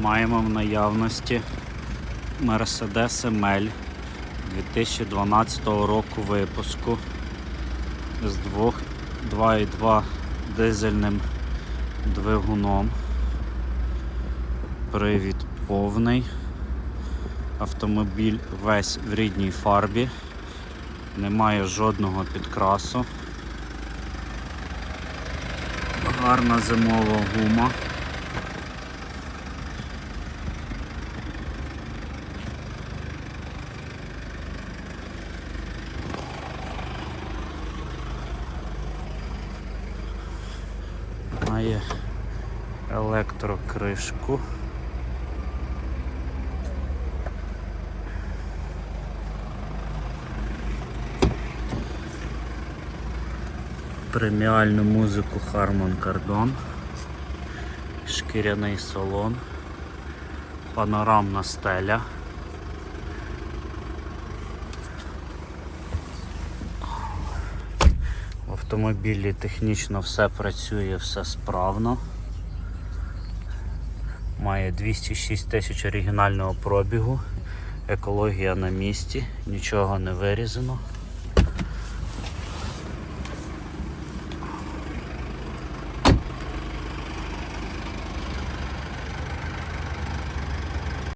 Маємо в наявності Mercedes ML 2012 року випуску з 2,2 дизельним двигуном. Привід повний. Автомобіль весь в рідній фарбі. Немає жодного підкрасу. Гарна зимова гума. Має електрокришку. Преміальну музику Harman Kardon, шкіряний салон, панорамна стеля. Автомобілі технічно все працює, все справно. Має 206 тисяч оригінального пробігу, екологія на місці, нічого не вирізано.